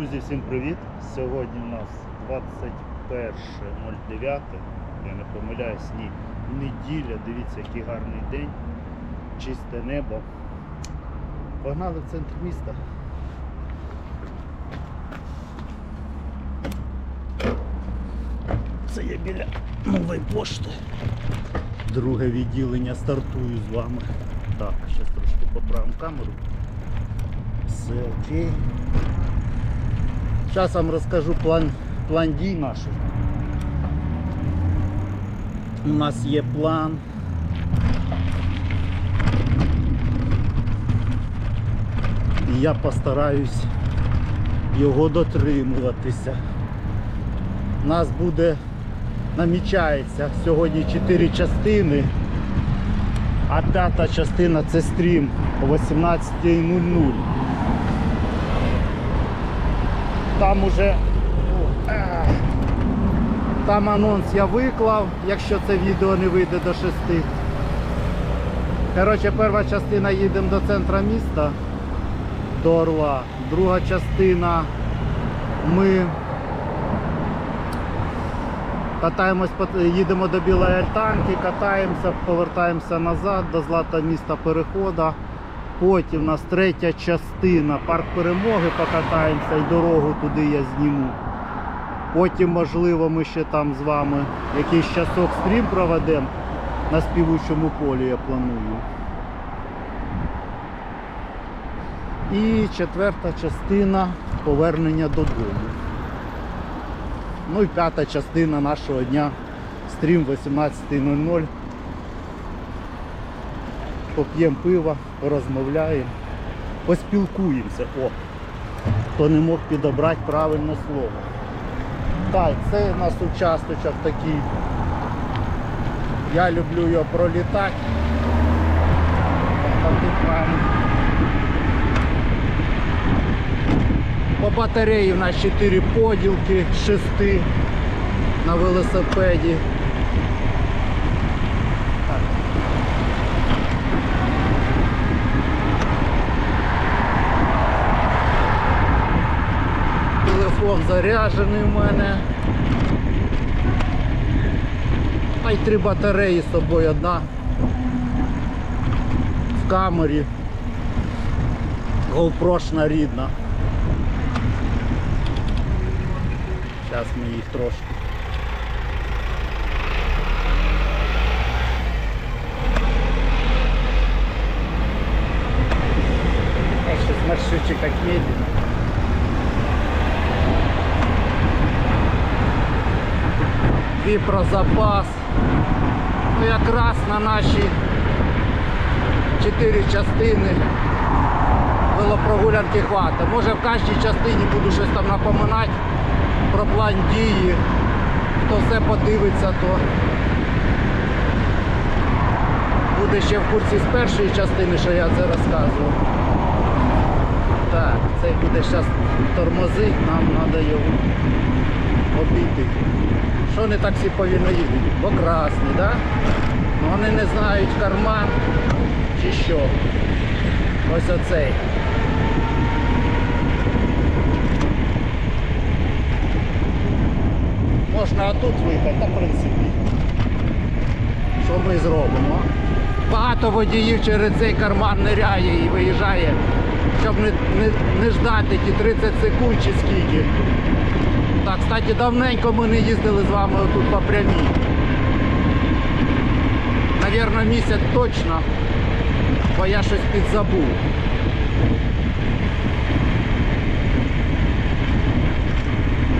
Друзі, всім привіт! Сьогодні у нас 21.09. Я не помиляюсь, ні. Неділя, дивіться, який гарний день. Чисте небо. Погнали в центр міста. Це я біля нової пошти. Друге відділення стартую з вами. Так, зараз трошки поправимо камеру. Все окей. Зараз вам розкажу план, план дій наш. У нас є план. І я постараюсь його дотримуватися. У нас буде, намічається сьогодні 4 частини, а п'ята частина це стрім о 18.00. Там уже там анонс я виклав, якщо це відео не вийде до 6. Коротше, перша частина їдемо до центра міста, до Орла. Друга частина ми катаємось, їдемо до Білої Альтанки, катаємося, повертаємося назад до Злата міста перехода. Потім у нас третя частина парк перемоги покатаємося і дорогу туди я зніму. Потім, можливо, ми ще там з вами якийсь часок стрім проведемо на співучому полі, я планую. І четверта частина повернення додому. Ну і п'ята частина нашого дня стрім 18.00 поп'ємо пива, порозмовляємо, поспілкуємося. О, хто не мог підобрати правильне слово. Так, це у нас участочок такий. Я люблю його пролітати. По батареї в нас 4 поділки з 6 на велосипеді. Так. Телефон заряджений в мене. А й три батареї з собою одна в камері. GoPro рідна. Зараз ми їх трошки. Маршрутчик как медленно. Дві про запас. Ну якраз на наші чотири частини велопрогулянки хвата. Може в кожній частині буду щось там напоминати про план дії. Хто все подивиться, то буде ще в курсі з першої частини, що я це розказував. Так, цей буде зараз тормозить, нам треба його обійти. Що вони так всі повільно їдуть? Бо красні? Да? Ну, вони не знають карман чи що. Ось оцей. Можна отут виїхати, та в принципі. Що ми зробимо? Багато водіїв через цей карман ниряє і виїжджає, щоб не, не, не ждати ті 30 секунд чи скільки. Так, кстати, давненько ми не їздили з вами тут по прямій. Навірно, місяць точно, бо я щось підзабув.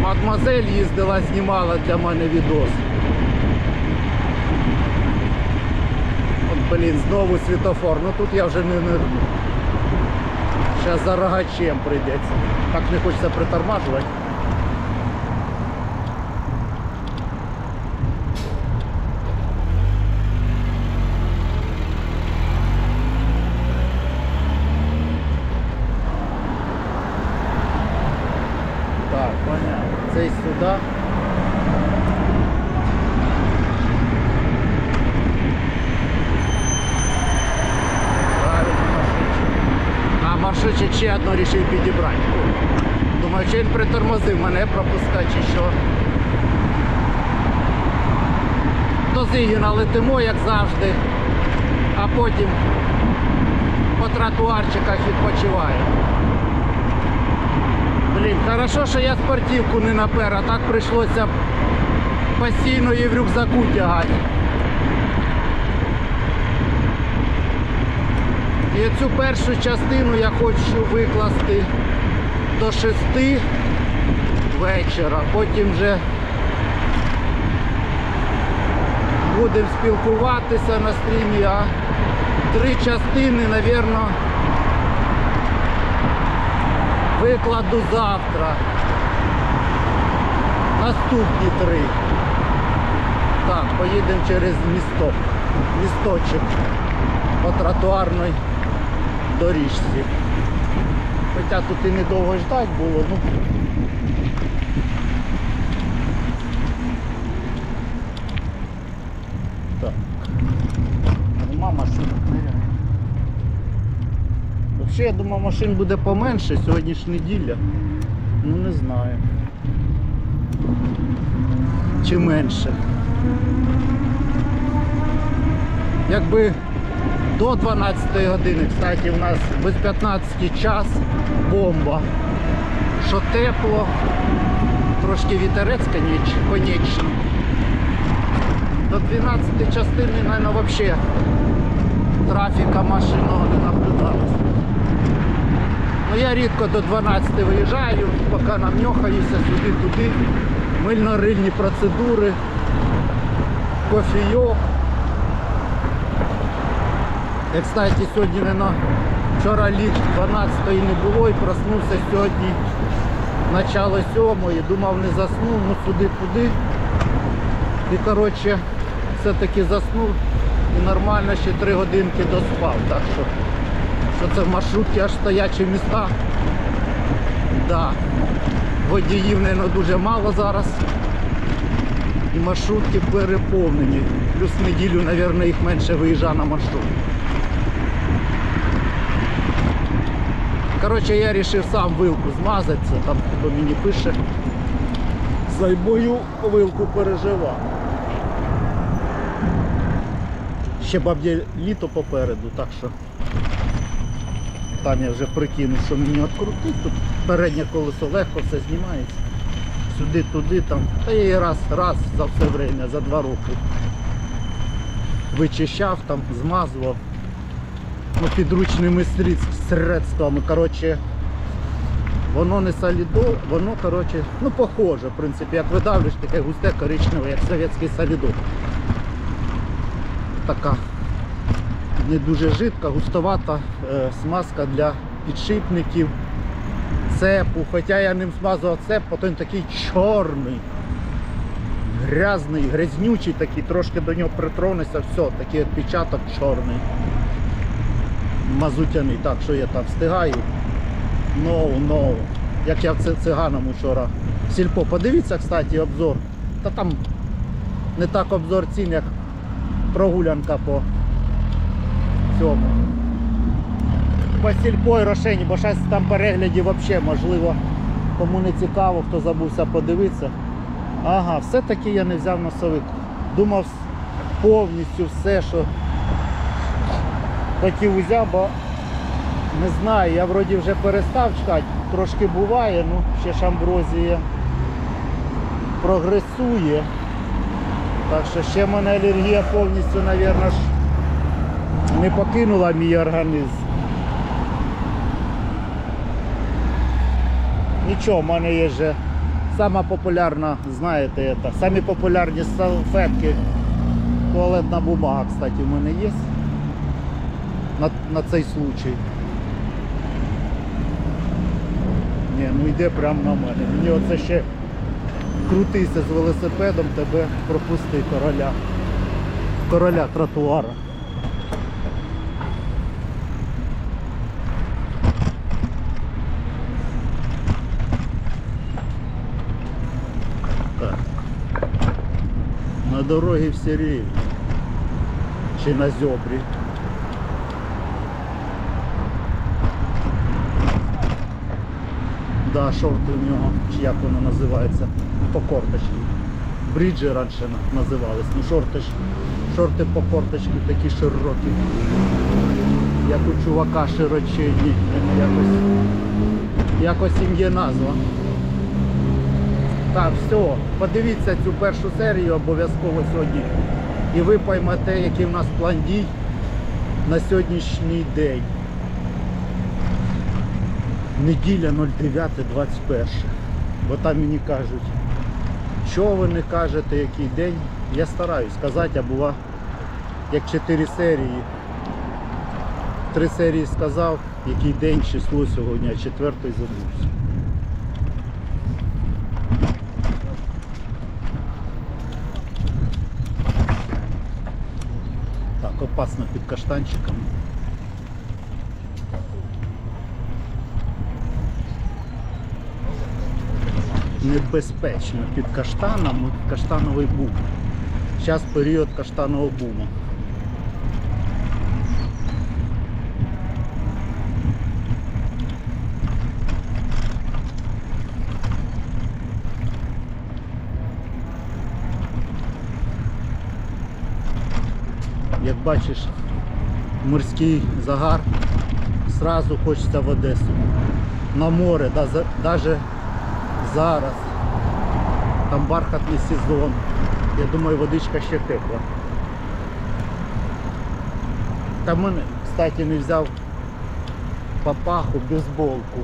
Мадмазель їздила, знімала для мене відос. От, блін, знову світофор. Ну тут я вже не нирну. Зараз за рогачем прийдеться. Так не хочеться притормажувати. Так, понятно. Цей сюди. Маршрутчик. Ще одно рішив підібрати. Думаю, чи він притормозив мене пропускати чи що. До Зигіна летимо, як завжди, а потім по тротуарчиках відпочиваємо. Блін, хорошо, що я спортивку не напер, а так прийшлося постійно її в рюкзаку тягати. І цю першу частину я хочу викласти до 6 вечора, потім вже будемо спілкуватися на стрімі, а три частини, напевно, викладу завтра. Наступні три. Так, поїдемо через місток. Місточок по тротуарній доріжці. Хоча тут і недовго ждать було, ну. Так. Нема машин. Взагалі, я думав, машин буде поменше, сьогодні ж неділя. Ну не знаю. Чи менше. Якби до 12 години, кстати, у нас без 15 час бомба. Що тепло, трошки вітерець, конечно. До 12 частини, мабуть, взагалі трафіка машинного не наблюдалося. Ну я рідко до 12 виїжджаю, поки намньохаюся сюди-туди. Мильно-рильні процедури, кофійок. Я, кстати, сьогодні не на вчора ліг 12-ї не було і проснувся сьогодні начало 7-ї, думав не заснув, ну сюди-туди. І коротше, все-таки заснув і нормально ще 3 годинки доспав. Так що, що це в маршрутці аж стоячі міста. Да. Водіїв, мабуть, дуже мало зараз. І маршрутки переповнені. Плюс неділю, мабуть, їх менше виїжджає на маршрут. Коротше, я вирішив сам вилку змазати, це там хто мені пише. За мою вилку переживав. Ще баб'є літо попереду, так що там я вже прикинув, що мені відкрутить. Тут переднє колесо легко все знімається. Сюди, туди, там. Та я її раз, раз за все время, за два роки. Вичищав там, змазував ну, підручними средств- средствами. Коротше, воно не солідо, воно коротше, ну похоже, в принципі, як видавлюєш, таке густе коричневе, як совєтський солідол. Така не дуже жидка, густовата е, смазка для підшипників, цепу. Хоча я ним смазував цеп, потім такий чорний, грязний, грязнючий такий, трошки до нього притронешся, все, такий відпечаток чорний мазутяний. Так, що я там встигаю. No, no. Як я це циганом вчора. Сільпо. Подивіться, кстати, обзор. Та там не так обзор цін, як прогулянка по цьому. По сільпо і рошені, бо зараз там перегляді взагалі можливо. Кому не цікаво, хто забувся подивитися. Ага, все-таки я не взяв носовик. Думав повністю все, що хотів узяв, бо не знаю, я вроді вже перестав чекати, трошки буває, ну ще ж амброзія прогресує. Так що ще в мене алергія повністю, мабуть, не покинула мій організм. Нічого, в мене є вже сама популярна, знаєте, це, самі популярні салфетки. Туалетна бумага, кстати, в мене є на, на цей случай. Ні, ну йде прямо на мене. Мені оце ще крутися з велосипедом, тебе пропусти короля. Короля тротуара. Так. На дорогі в Сирії. Чи на зьобрі. Да, шорти у нього, чи як воно називається, по корточці. Бріджі раніше називались. Ну шорти шорти по корточці такі широкі. Як у чувака широченні. Якось, якось їм є назва. Так, все, подивіться цю першу серію обов'язково сьогодні. І ви поймете, який в нас план дій на сьогоднішній день. Неділя 09.21. Бо там мені кажуть, що ви не кажете, який день. Я стараюсь сказати, а бува як 4 серії. Три серії сказав, який день, число сьогодні, а четвертий забувся. Так, опасно під каштанчиком. Небезпечно під каштаном, от каштановий бум. Зараз період каштанового буму. Як бачиш, морський загар, сразу хочеться в Одесу. На море, даже зараз. Там бархатний сезон. Я думаю, водичка ще тепла. Та мене, кстати, не взяв папаху, бейсболку.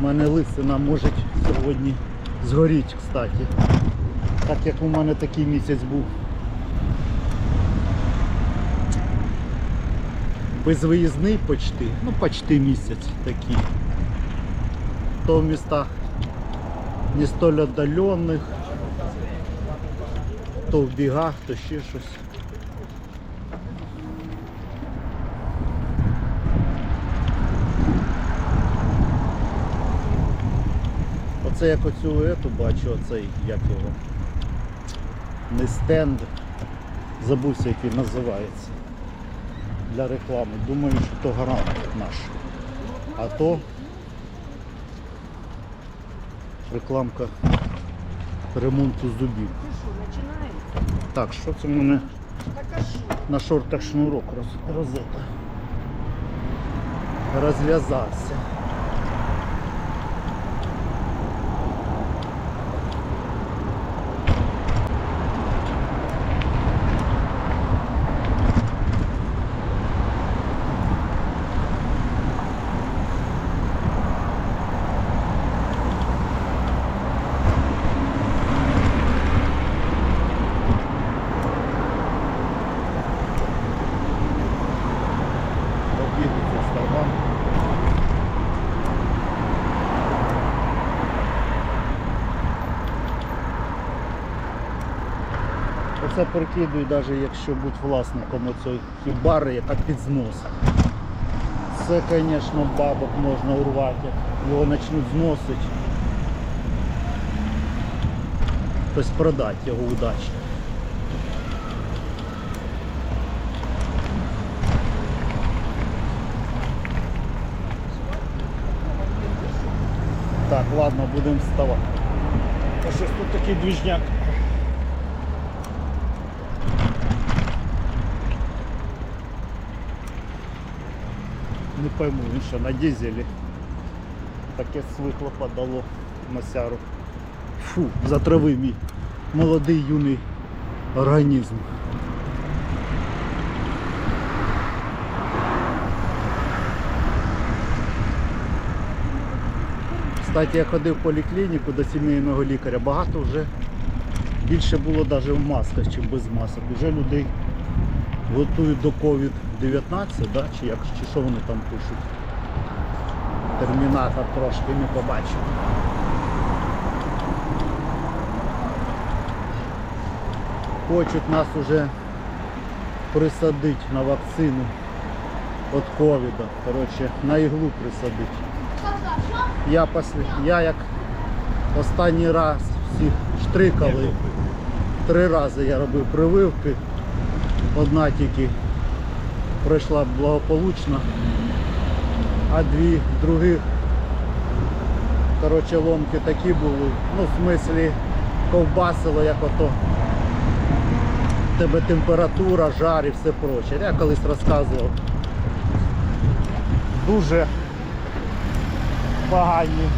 У мене лисина може сьогодні згоріть, кстати. Так як у мене такий місяць був. безвиїзний почти, ну почти місяць такий. То в містах не столь віддалених, то в бігах, то ще щось. Оце як оцю ету бачу, оцей, як його. Не стенд. Забувся, як він називається для реклами. Думаю, що то гарант наш. А то рекламка ремонту зубів. Так, що це в мене на шортах шнурок роз, розета. Розв'язався. Обідеться з карман. Оце прикидую, навіть якщо бути власником оцієї хібари, яка під знос. Це, звісно, бабок можна урвати, його почнуть зносити. Тобто продати його удачно. Так, ладно, будемо вставати. А щось тут такий двіжняк. Не пойму, він що на дизелі. Таке з вихлопа дало масяру. Фу, затравив мій молодий юний організм. Кстати, я ходив в поліклініку до сімейного лікаря, багато вже більше було навіть в масках, ніж без масок. Уже людей готують до COVID-19, да? чи, як, чи що вони там пишуть. Термінатор трошки не побачив. Хочуть нас уже присадити на вакцину від ковіда. Коротше, на іглу присадити. Я, після, я як останній раз всіх штрикали. Три рази я робив прививки. Одна тільки пройшла благополучно, а дві других коротше, ломки такі були. Ну, в смислі, ковбасило, як ото. Тебе температура, жар і все проче. Я колись розказував. Дуже погані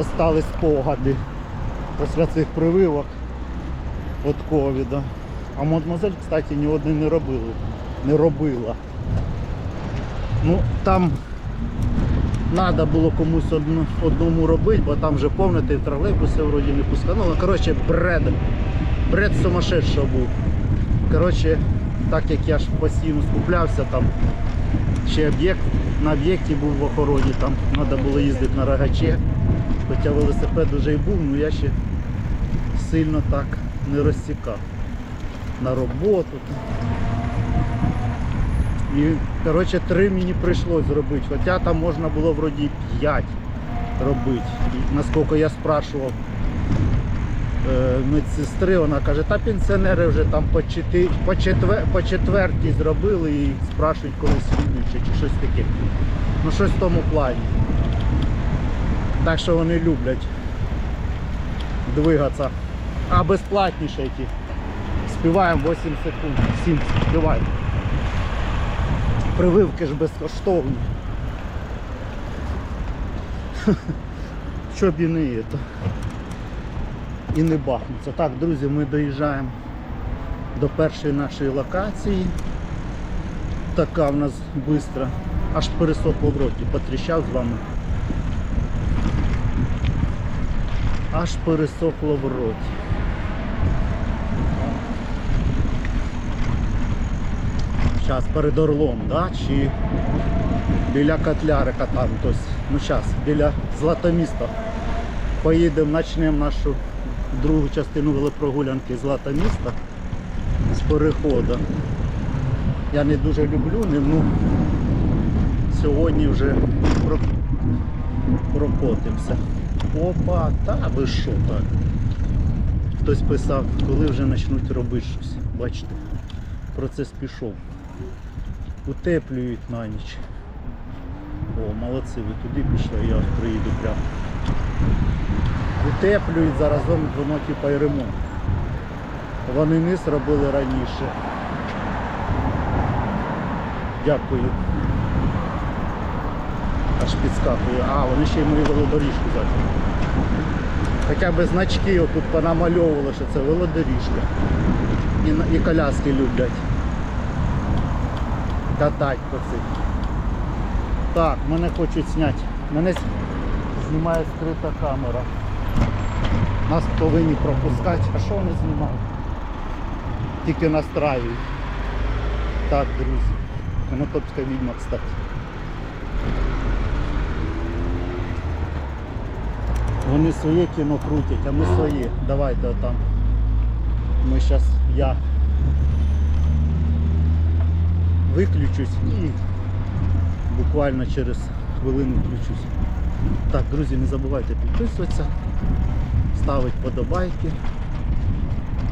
остались спогади після цих прививок від ковіда. А мадмозель, кстати, ні одної не робили. Не робила. Ну, там треба було комусь одну, одному робити, бо там вже повнити тролейбуси вроді не пускануло. Коротше, бред. Бред сумасшедший був. Коротше, так як я ж постійно скуплявся, там ще об'єкт на об'єкті був в охороні, там треба було їздити на рогаче. Хоча велосипед вже і був, але я ще сильно так не розсікав на роботу. І коротше, три мені прийшлось зробити, хоча там можна було вроді 5 робити. І наскільки я спрашував е, медсестри, вона каже, та пенсіонери вже там по, по, четвер, по четвертій зробили і спрашують коли слідуючи чи щось таке. Ну щось в тому плані. Так що вони люблять двигатися. А безплатніше ті. Співаємо 8 секунд. 7 співаємо. Прививки ж безкоштовні. Щоб і не це. І не бахнуться. Так, друзі, ми доїжджаємо до першої нашої локації. Така в нас швидко. Аж пересохло в роті, потріщав з вами. Аж пересохло в роті. Зараз перед Орлом, да? чи біля Котлярика там, тобто, ну зараз, біля Златоміста. Поїдемо, почнемо нашу другу частину велопрогулянки Златоміста з переходу. Я не дуже люблю ним, ну сьогодні вже прокотимося. Опа, та ви що так? Хтось писав, коли вже почнуть робити щось. Бачите, процес пішов. Утеплюють на ніч. О, молодці, ви туди пішли, я приїду прямо. Утеплюють заразом воно типа і ремонт. Вони низ робили раніше. Дякую. Аж підскакує. А, вони ще й мою велодоріжку взяли. Хоча б значки отут понамальовували, що це велодоріжка. І, і коляски люблять. Катать по цих. Так, мене хочуть зняти. Мене знімає скрита камера. Нас повинні пропускати. А що вони знімають? Тільки настраюють. Так, друзі. Конотопська відьма, кстати. Вони своє кіно крутять, а ми своє. Давайте отам. Ми зараз я виключусь і буквально через хвилину включусь. Так, друзі, не забувайте підписуватися, ставити подобайки,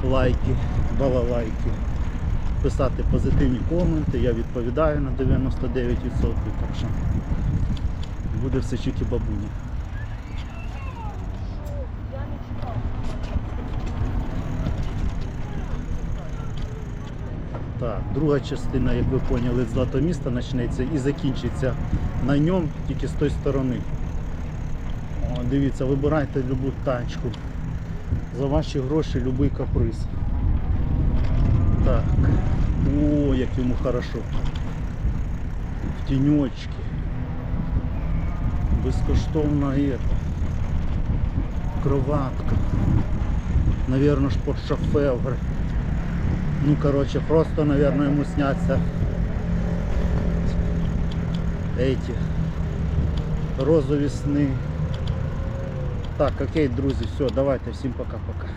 лайки, балалайки, писати позитивні коменти, я відповідаю на 99%, так що буде все чики бабуні. Так, друга частина, як ви поняли, з Златоміста почнеться і закінчиться на ньому тільки з тої сторони. О, дивіться, вибирайте любу тачку. За ваші гроші будь-який каприз. Так. О, як йому хорошо. В тіньочки. Безкоштовна это. Кроватка. Наверное, шпорт-шофевр. Ну, короче, просто, наверное, ему снятся эти розові сни. Так, окей, друзі, все, давайте, всім пока-пока.